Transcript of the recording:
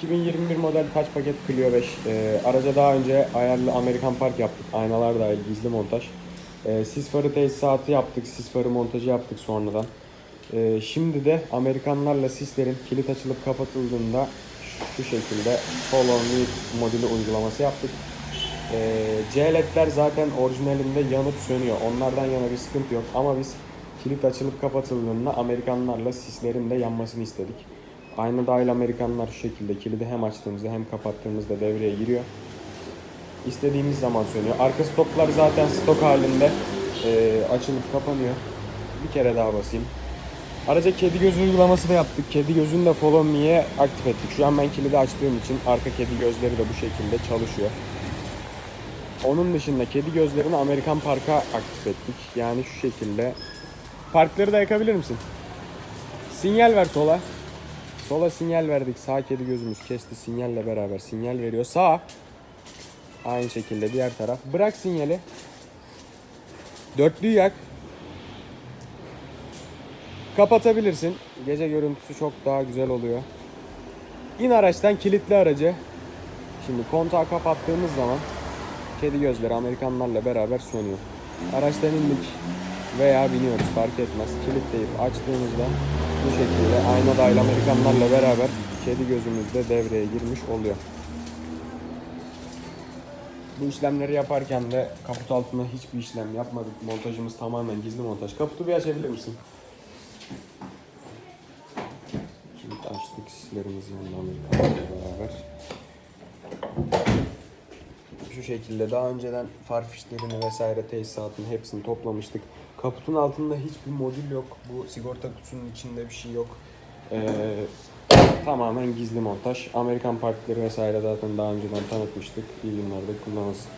2021 model kaç paket Clio 5. Ee, araca daha önce ayarlı Amerikan Park yaptık. Aynalar dahil gizli montaj. Ee, sis farı tesisatı yaptık. Sis farı montajı yaptık sonradan. Ee, şimdi de Amerikanlarla sislerin kilit açılıp kapatıldığında şu şekilde Follow Me modülü uygulaması yaptık. Ee, C-LED'ler zaten orijinalinde yanıp sönüyor. Onlardan yana bir sıkıntı yok. Ama biz kilit açılıp kapatıldığında Amerikanlarla sislerin de yanmasını istedik. Aynı dahil Amerikanlar şu şekilde kilidi hem açtığımızda hem kapattığımızda devreye giriyor. İstediğimiz zaman sönüyor. Arka stoplar zaten stok halinde e, açılıp kapanıyor. Bir kere daha basayım. Araca kedi gözü uygulaması da yaptık. Kedi gözünü de Follow Me'ye aktif ettik. Şu an ben kilidi açtığım için arka kedi gözleri de bu şekilde çalışıyor. Onun dışında kedi gözlerini Amerikan Park'a aktif ettik. Yani şu şekilde. Parkları da yakabilir misin? Sinyal ver sola. Sola sinyal verdik. Sağ kedi gözümüz kesti sinyalle beraber sinyal veriyor. Sağ. Aynı şekilde diğer taraf. Bırak sinyali. Dörtlüyü yak. Kapatabilirsin. Gece görüntüsü çok daha güzel oluyor. İn araçtan kilitli aracı. Şimdi kontağı kapattığımız zaman kedi gözleri Amerikanlarla beraber sönüyor. Araçtan indik veya biniyoruz fark etmez. Kilitleyip açtığımızda bu şekilde ayna dahil Amerikanlarla beraber kedi gözümüz de devreye girmiş oluyor. Bu işlemleri yaparken de kaput altına hiçbir işlem yapmadık. Montajımız tamamen gizli montaj. Kaputu bir açabilir misin? Kilit açtık sislerimiz yanında Amerikanlarla beraber. Şu şekilde daha önceden far fişlerini vesaire tesisatını hepsini toplamıştık. Kaputun altında hiçbir modül yok. Bu sigorta kutusunun içinde bir şey yok. Ee, tamamen gizli montaj. Amerikan parkları vesaire zaten daha önceden tanıtmıştık. İyi günlerde kullanılsın.